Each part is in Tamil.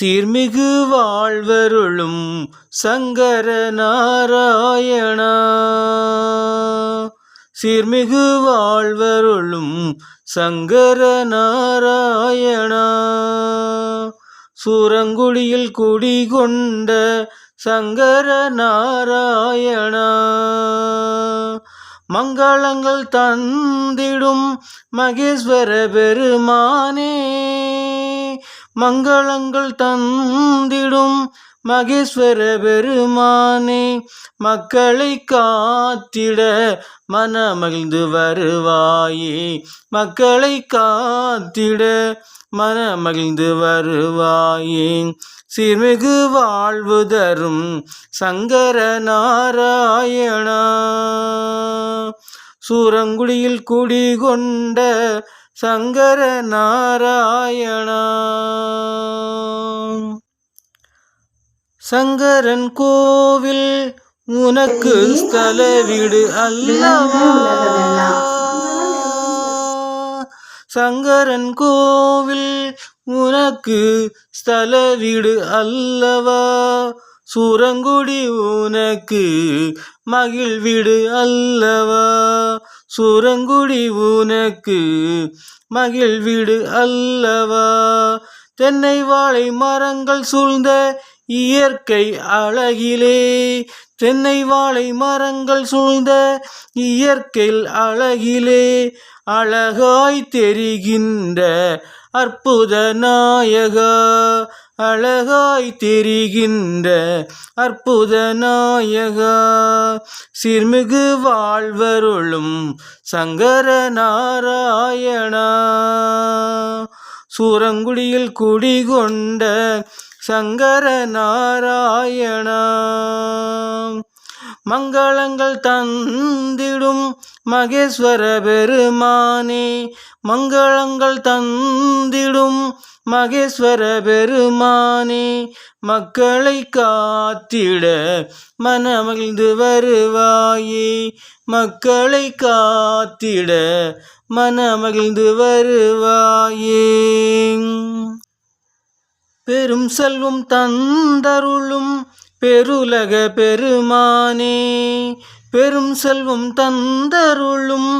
சீர்மிகு வாழ்வருளும் சங்கர நாராயணா. சீர்மிகு வாழ்வருளும் சங்கர நாராயணா. சூரங்குடியில் குடிகொண்ட சங்கர நாராயணா. மங்களங்கள் தந்திடும் மகேஸ்வர பெருமானே. மங்களங்கள் தந்திடும் மகேஸ்வர பெருமானே மக்களை காத்திட மனமகிழ்ந்து வருவாயே. மக்களை காத்திட மனமகிழ்ந்து வருவாயே. சிறுமிகு வாழ்வு தரும் சங்கர நாராயணா. சூரங்குடியில் குடிகொண்ட சங்கர நாராயணா. சங்கரன் கோவில் உனக்கு ஸ்தல வீடு அல்லவா? சங்கரன் கோவில் உனக்கு ஸ்தல வீடு அல்லவா? சூரங்குடி உனக்கு மகிழ் வீடு அல்லவா? சூரங்குடி உனக்கு மகிழ் வீடு அல்லவா? தென்னை வாழை மரங்கள் சூழ்ந்த இயற்கை அழகிலே. தென்னை வாழை மரங்கள் சூழ்ந்த இயற்கை அழகிலே. அழகாய் தெரிகின்ற அற்புத நாயகா. அழகாய் தெரிகின்ற அற்புத நாயகா. சிறுமிகு வாழ்வருளும் சங்கர நாராயணா. சூரங்குடியில் குடிகொண்ட சங்கர நாராயணா. மங்களங்கள் தந்திடும் மகேஸ்வர பெருமானே மங்களங்கள் தந்திடும் மகேஸ்வர பெருமானே மக்களை காத்திட மனமகிழ்ந்து வருவாயே மக்களை காத்திட மனமகிழ்ந்து வருவாயே. பெரும் செல்வம் தந்தருளும் பெருலக பெருமானே பெரும் செல்வம் தந்தருளும்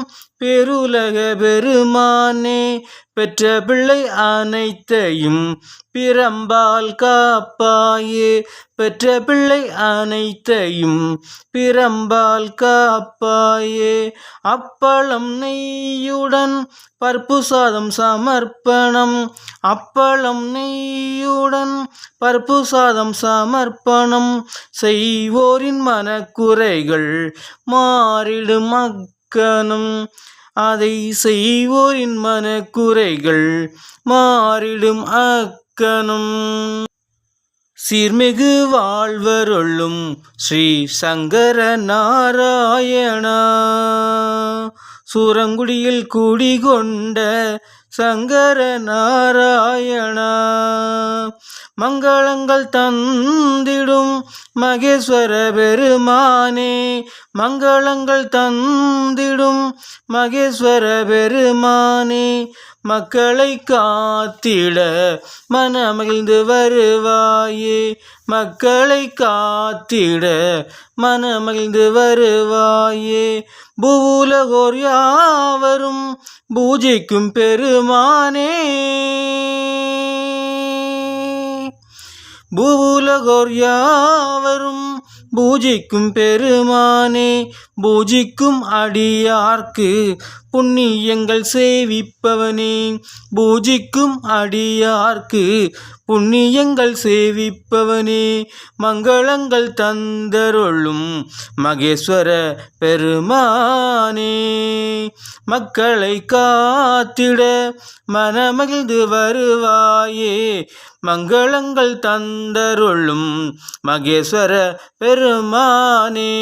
பெருலக பெருமானே பெற்ற பிள்ளை அனைத்தையும் பிரம்பால் காப்பாயே. பெற்ற பிள்ளை அனைத்தையும் பிரம்பால் காப்பாயே. அப்பளம் நெய்யுடன் பருப்பு சாதம் சமர்ப்பணம். அப்பளம் நெய்யுடன் பருப்பு சாதம் சமர்ப்பணம். செய்வோரின் மனக்குறைகள் மாறிடும் மக்கனும் அதை செய்வோரின் மனக்குறைகள் மாறிடும் அக்கனும் சீர்மிகு வாழ்வருளும் ஸ்ரீ சங்கர நாராயணா. சூரங்குடியில் குடிகொண்ட சங்கர நாராயணா. மங்களங்கள் தந்திடும் மகேஸ்வர பெருமானே. மங்களங்கள் தந்திடும் மகேஸ்வர பெருமானே. மக்களை காத்திட மனமகிழ்ந்து வருவாயே. மக்களை காத்திட மனமகிழ்ந்து வருவாயே. பூலகோர் யாவரும் பூஜைக்கும் பெருமானே. பூவுலகோர் யாவரும் பூஜிக்கும் பெருமானே. பூஜிக்கும் அடியார்க்கு புண்ணியங்கள் சேவிப்பவனே. பூஜிக்கும் அடியார்க்கு புண்ணியங்கள் சேவிப்பவனே. மங்களங்கள் தந்தருளும் மகேஸ்வர பெருமானே. மக்களை காத்திட மனமகிழ்ந்து வருவாயே. மங்களங்கள் தந்தருளும் மகேஸ்வர பெருமானே.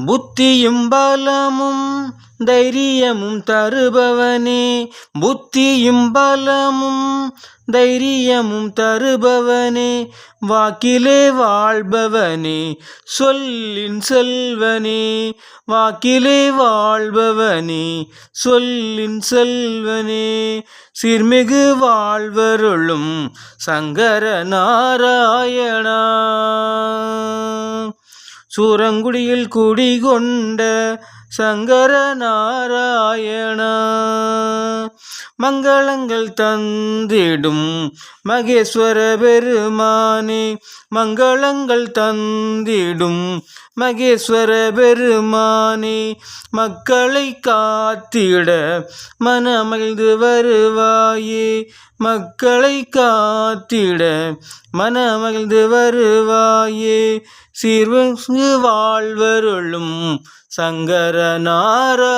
புத்தியும் பலமும் தைரியமும் தருபவனே. புத்தியும் பலமும் தைரியமும் தருபவனே. வாக்கிலே வாழ்பவனே சொல்லின் செல்வனே. வாக்கிலே வாழ்பவனே சொல்லின் செல்வனே. சிறுமிகு வாழ்வருளும் சங்கர நாராயணா. சூரங்குடியில் குடிகொண்ட சங்கர நாராயணா. மங்களங்கள் தந்திடும் மகேஸ்வர பெருமானே மங்களங்கள் தந்திடும் மகேஸ்வர பெருமானே மக்களை காத்திட மனமகிழ்ந்து வருவாயே மக்களை காத்திட மனமகிழ்ந்து வருவாயே. சீர்வங்கு வாழ்வருளும் சங்கர நாராயணா